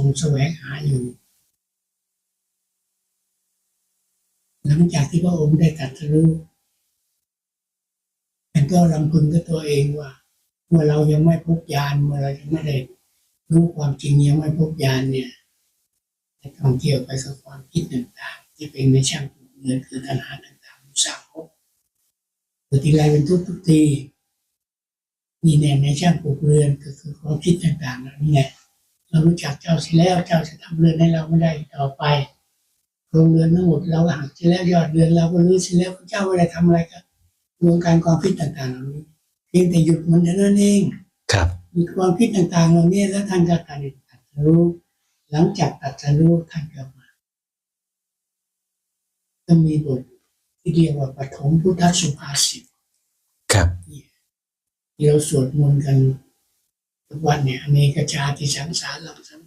รงแสวงหาอยู่ หลังจากที่พระองค์ได้ตรัสรู้ท่านก็ลำพึงกับตัวเองว่า เมื่อเรายังไม่พบญาณเมื่อเรายังไม่ได้รู้ความจริงยังไม่พบญาณเนี่ยจะต้องเกี่ยวไปกับความคิดต่างๆที่เป็นในช่างเงินคือตัณหาต่างๆมุสาภพเกิไรเป็นทุกทุกๆทีนี่แน่ในช่างปลูกเรือนก็คือความคิดต่างๆเหล่านี้แหละ เรารู้จักเจ้าเสิแล้วเจ้าจะทำเรือนให้เราไม่ได้อีกต่อไปโครงเรือนทั้งหมดเราก็หักเสียแล้วยอดเรือนเราก็รื้อเสียแล้วพระเจ้าไม่ได้ทำอะไรกับวงการความคิดต่างๆเหล่านี้เพียงแต่หยุดมันเท่านั้นเองครับหยุดความคิดต่างๆเหล่านี้แล้วท่านก็การตรัสรู้หลังจากตรัสรู้ท่านก็มาก็มีบทที่เรียกว่าปฐมพุทธสุภาษิตครับที่เราสวดมนต์กัน ทุกวันเนี่ยอันนี้กชาติสังสารลังสัง